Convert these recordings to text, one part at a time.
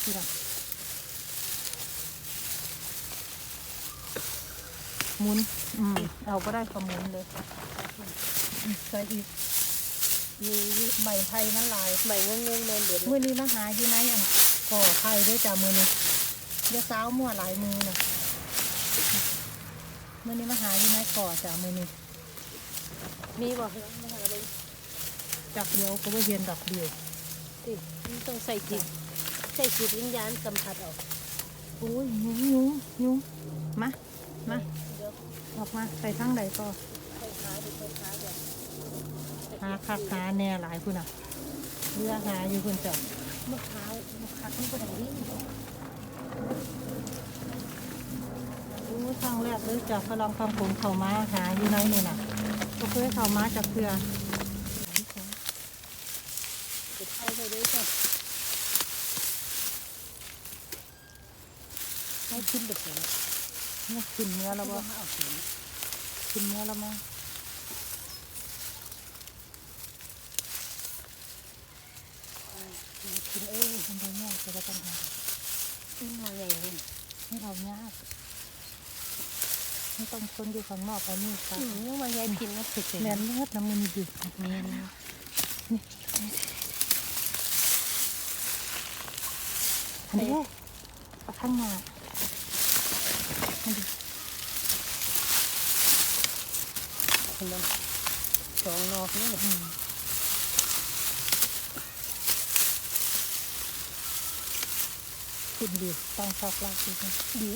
คือล่ะหักปูปูอยู่คือล่ะหมุนอืมเอาก็ได้ขมุนเลยอืมใส่อีกมีใบไผ่มันหลายใบเงี้ยเงี้ยเงี้ยเดือดมื่อนี้มาหาอยู่ไหนอันก่อไผ่ด้วยจ้ามือนี้เดี๋ยวสาวมั่วหลายมือน่ะมื่อนี้มาหาอยู่ไหนก่อจ้ามือนี้มีบ่เฮ้ยมาหาเลยจักเดียวก็ไม่เห็นดอกเดียวติมันต้องใส่จิต ใส่จิตวิญญาณสัมผัสออกโอ้ยยุงยุงยุ้งมามาเดี๋ยวออกมาใส่ทั้งใดก็ใส่ขาดูใส่ขาเดี๋ยวหาคักหาแน่หลายคุณอะเรือหาอยู่คุณจ้ะมะพร้าวมะพร้าวมันก็ได้นี่โอ้ทางแรกเลยจากพลังคำผมเข้ามาหาอยู่ไหนนี่น่ะก็เคยเข้ามาจากเพื่อติดไฟไปด้วยจ้ะ ให้ขึ้นแบบนี้เนี่ยขึ้นเนื้อแล้วบ่เอาเสียงขึ้นเนื้อแล้วมั้งขึ้นเองทำไมเนี่ยจะต้องเอาขึ้นมาใหญ่เลยไม่เอายากไม่ต้องคนอยู่ข้างนอกเอามีดตัดอืมยังมาใหญ่กินนะสุดเลยแม่นเลือดน้ำมันดึกแม่นอันนี้ปลาข้างหน้าอันนี้คุณลอง สองนอกนี่อืมขึ้นดีตั้งซอกลากดีกันดี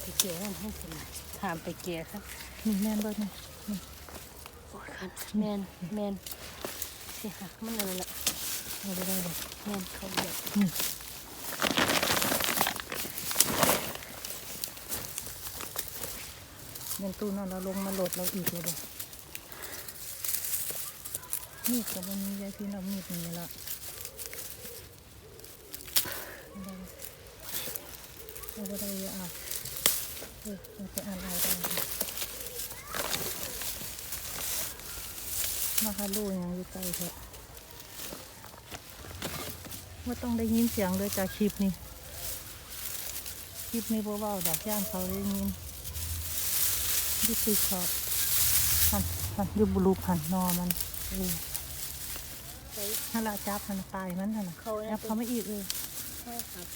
ไปเกี่ยวมันให้สิถามไปเกี่ยวครับนี่แม่นเบิดนี่โอ้ยครับแมนแมนสิหักมันอะไรละเอาไปได้เลยแมนเขาแบบ ตู้นั่นเราลงมาโหลดเราอีกเลยเด้อมีดกับวันนี้ยายพี่เรามีดนี่ละเอาไปได้เยอะอะเออจะอ่านอาได้มาฮาลูยังอยู่ไกลเถอะว่าต้องได้ยินเสียงเลยจากคลิปนี้คลิปนี้เบาๆดอกย่านเขาได้ยิน ดูสิเขาหันหันอยูบลูหันนอมันเออใช้ถ้าละจับมันตายมันหันน่ะเขาเนี่ยจับเขาไม่อีกเออข้าวหัก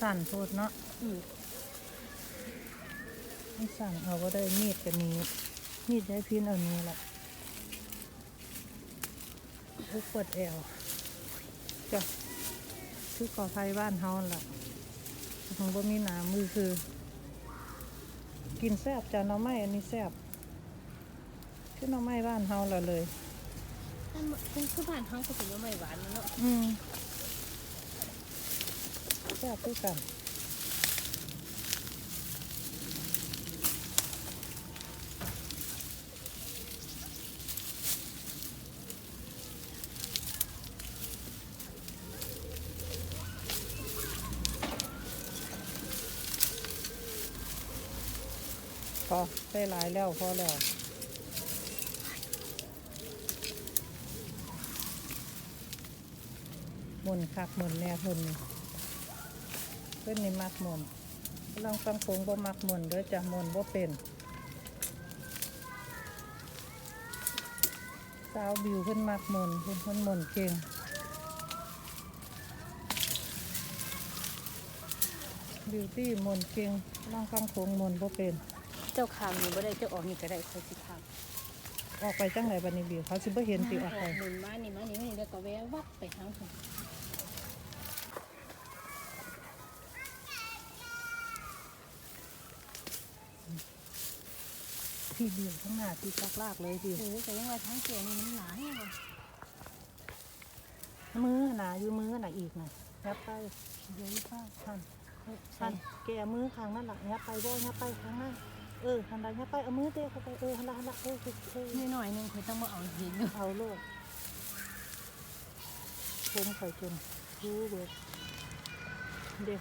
สั่นโทษเนาะอืมมันสั่นเอาก็ได้มีดกับนี้ มีดได้พินเอานี้แหละทุกปวดแอวจ้ะคือก่อไฟบ้านเฮานั่นล่ะของบ่มีหนามือคือ กินแซ่บจ้ะหน้อไม้อันนี้แซ่บคือหน้อไม้บ้านเฮาละเลยอันเป็นคือบ้านห้องก็เป็นว่าไม่หวานแล้วเนาะอืม แซ่บคือกันพอได้หลายแล้วพอแล้วมุนคักมุนแน่เพิ่นนี่ พิ่นนี่มักหมุนลองฟังคงบ่มักหมุนเด้อจ้ะหมุนบ่เป็นสาวบิวเพิ่นมักหมุนเพิ่นเพิ่นหมุนเก่งบิวตี้หมุนเก่งลองฟังคงหมุนบ่เป็น เจ้าขามนี่บ่ได้เจ้าออกนี่ก็ได้คอยสิขามออกไปจังไหนบัดนี้บิวเขาสิบ่เห็นติออกไปหมุนมานี่มานี่มานี่แล้วก็แวะวับไปทาง คนที่บิวข้างหน้าที่จักลากเลยบิวหรือแต่ยังว่าทางเกี่ยวนี่มันหลายเลยมือหนาอยู่มือหนาอีกน่ะยับไปเดี๋ยวนี้ป้าท่านหันแกมือข้างนั่นหลังเนี้ยไปบ่เนี้ยไปข้างหน้าเออหันหลังเนี้ยไปเอามือเตะเข้าไปเออหันหลังหันหลังเออเออนี่หน่อยหนึงข่อยต้องมาเอาเห็นอยู่เอาโลดผมข่อยจนรู้เบิดเด็ก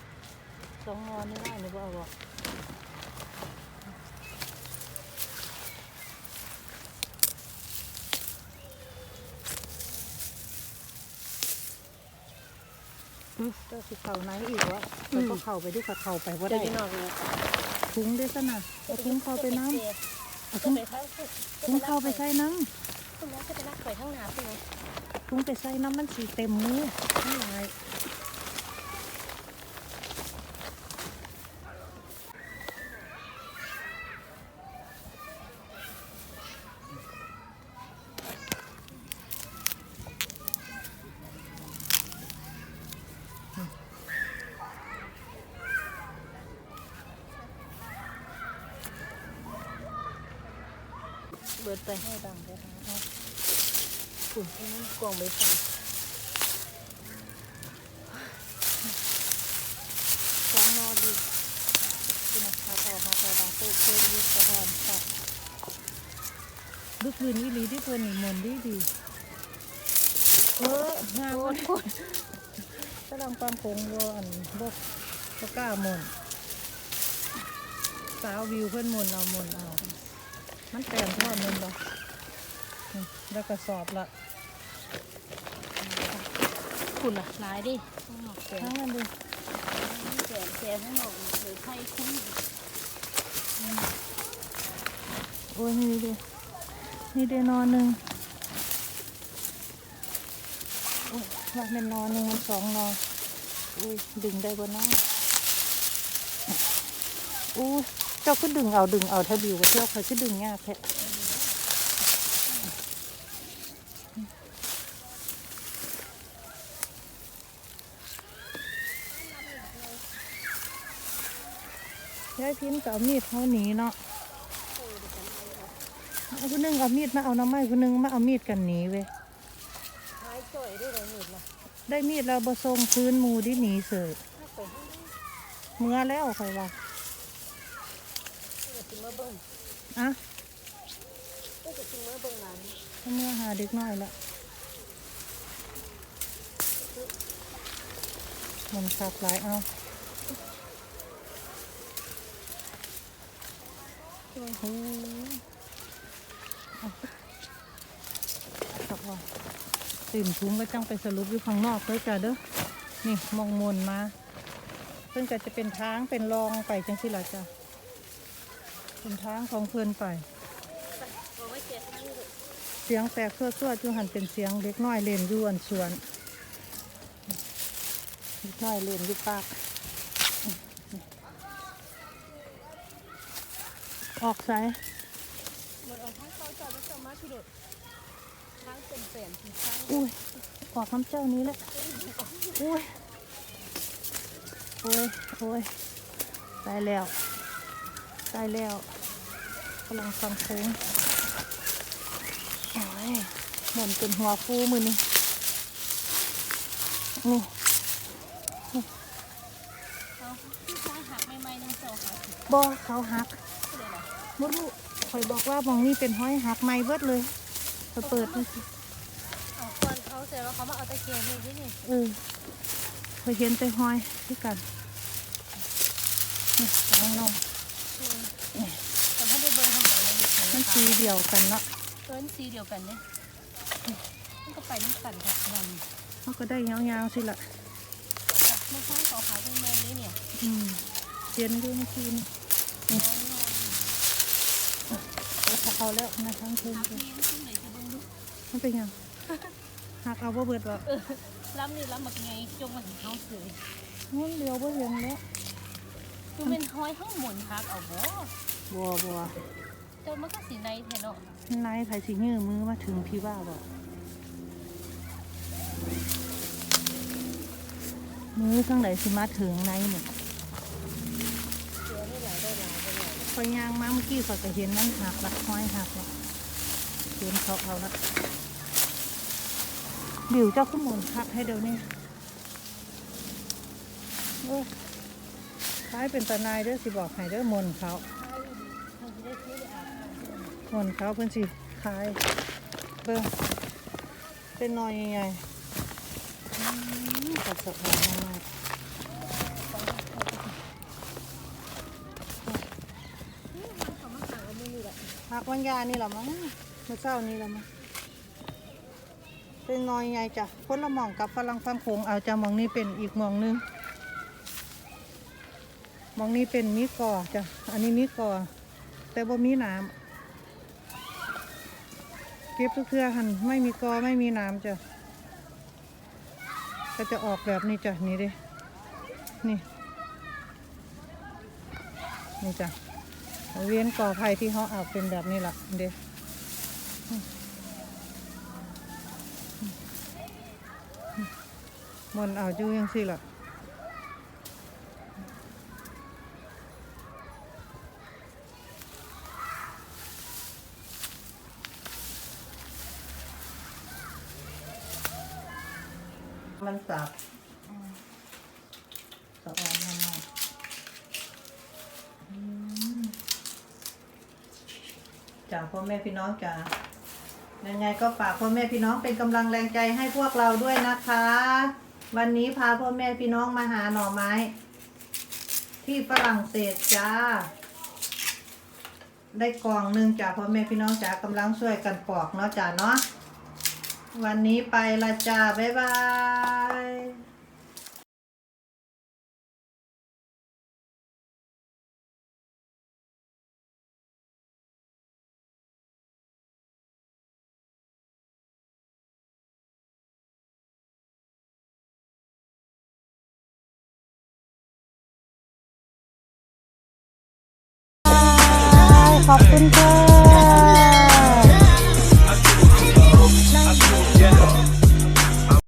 สองนอนไม่ได้หรือว่าบอก เจ้าสิเข่าไหนอีกวะแล้วก็เข่าไปด้วยกับเข่าไปว่าเดี๋ยได้วพี่น้องรู้ถุงด้วยสนะเอาถุงเข้าไปน้ำเอาถุถุงงไปทั้งถุงเข้าไปใส่น้ถุงแล้วก็จะนักข่อยทั้งหนาใช่ไหมำถุงไปใส่น้ำมันสีเต็มมือไม่ไห เบิดไปให้ดังไปหาเอาถุงนี้กล่องใบฟังสองนอดีคุณนะครับอมาแต่ดังเต้เต้ยุบกระดอนครับดึกคืนอีหลีที่เพื่อนนี่มนดีดีเอองามมัน กำลังปังคงโยอันบกบกล้ามนต์สาววิวเพื่อนมนต์เอามนต์เอา มันแต่งทอดมันบ่นี่แล้วก็สอบละคุณล่ะหลายดิข้างนอกแสนทั้งนั้นดูแสนแสนข้างนอกเลยไข่คุ้มโอ้ยนี่ดินี่เดนอนหนึ่งโอ้ย ว่าเป็นนอนหนึ่งมันสองนอนอุ้ยดึงได้บนน้องอู้ยเจ้าก็ดึงเอาดึงเอาถ้าบิวกับเจ้าเขาก็ดึงยากแค่ยายพิมพ์ก็เอามีดเขาหนีเนาะคนหนึงเอามีดมาเอาน้ำไม้คนหนึงมาเอามีดกันหนีเว้ย หายจ่อยได้เลยหนุนล่ะ ได้มีดแล้วบะทรงพื้นหมูที่หนีเสยถ้าไปให้เมื่อแล้วใครว่าเดี๋ยวสิมาเบิ่งอะก็จะสิมาเบิ่งหลานเมื่อหาเด็กน้อยละมันขักหลายเอาโอ้โหเอาจับว่า ตื่นถุงก็จังไปสรุปอยู่ข้างนอกเลยจ้ะเด้อนี่มองมนมาเพิ่นก็จะเป็นทางเป็นรองไปจังสิล่ะจ้ะเป็นทางของเพิ่นไปเสียงแตกเพื่อเพื่อจูหันเป็นเสียงเล็กน้อยเล่นยู่อันสวนเล็กน้อยเล่นยุปากออกใสายหมดเอาทั้งเขาจอดแล้วจะมาที่ดด ทั้งเป็นแสนถึงทั้งอุ้ยออกน้ำเจ้านี้แหละอุ้ยโอ้ยโอ้ยตายแล้วตายแล้วกำลังฟังเพลงโอ้ยเหมือนเป็นหัวฟูมือนี่นี่เอาที่ซ้ายหักใหม่ๆนึงเสาหักบอเขาหักก็เลยล่ะมดลูกคอยบอกว่าหมองนี้เป็นห้อยหักไม่เบิดเลย คอยเปิดดูสิเอาก่อนเขาเสร็จแล้วเขามาเอาตะเกียงนี่ที่นี่เออคอยเห็นแต่ห้อยที่กันนี่น้องน้องแต่ถ้าได้เบิ่งทำไมมันมีๆมันสีเดียวกันเนาะเอิ้นสีเดียวกันเนี่ยมันก็ไปน้ำกันค่ะดันเขาก็ได้ยาวๆสิละไม่ใช่เขาขายเป็นเมืองนี้เนี่ยอืมเย็นด้วยเมื่อกี้นี่นี่แล้วเขาเอาแล้วนะทั้งคืนทับเลย มันเป็นยังหักเอาบ่เบิดหรอกล้ำนี่ล้ำแบบไงจงมาถึงเขาเสือมันเดียวบ่เห็นแล้วดูเป็นห้อยทั้งหมุนฮักเอาบ่บัวบัวเจ้ามันก็สีในแทนเนาะนายไผสิยื้อมือมาถึงพี่ว่าบอกมือข้างไหนสิมาถึงในหนึ่งเสือไม่หลายได้หลายไปหน่อยคอยย่างมาเมื่อกี้ข้อยก็เห็นมันหักละห้อยหักละ เห็นเขาเอาละเดี๋ยวเจ้าขึ้นมนหักให้เดี๋ยวนี้เอ้ยขายเป็นตานายเด้อสิบอกให้เด้อมนเขามนเขาเพิ่อนสิขายเบิ่งเป็นนอยใหญ่ๆอืมกระสอบหอมมากเขามาสั่งเอามือนี่แหละหักวันยานี่หละมั้ง เมื่อเช้านี่แหละมั้งเป็นหนอยใหญ่จ้ะคนละหมองกับฝรั่งฟังโขงเอาจ้ะมองนี้เป็นอีกมองหนึงมองนี้เป็นมีกอจ้ะอันนี้มีกอแต่บ่มีน้ำเก็บทุกเทื่อหันไม่มีกอไม่มีน้ำจ้ะก็จะออกแบบนี้จ้ะนี่เดินี่นี่จ้ะเวียนก่อไผ่ที่เขาเอาเป็นแบบนี้ละเด้ มันเอาอยู่ยังสิล่ะมันสับสะออนมากๆอืมจากพ่อแม่พี่น้องจ๋า ยังไงก็ฝากพ่อแม่พี่น้องเป็นกำลังแรงใจให้พวกเราด้วยนะคะ วันนี้พาพ่อแม่พี่น้องมาหาหน่อไม้ ที่ฝรั่งเศสจ้า ได้กล่องหนึ่งจากพ่อแม่พี่น้องจ้ากำลังช่วยกันปอกเนาะจ้าเนาะวันนี้ไปละจ้า บ๊ายบาย ขอบคุณค่ะ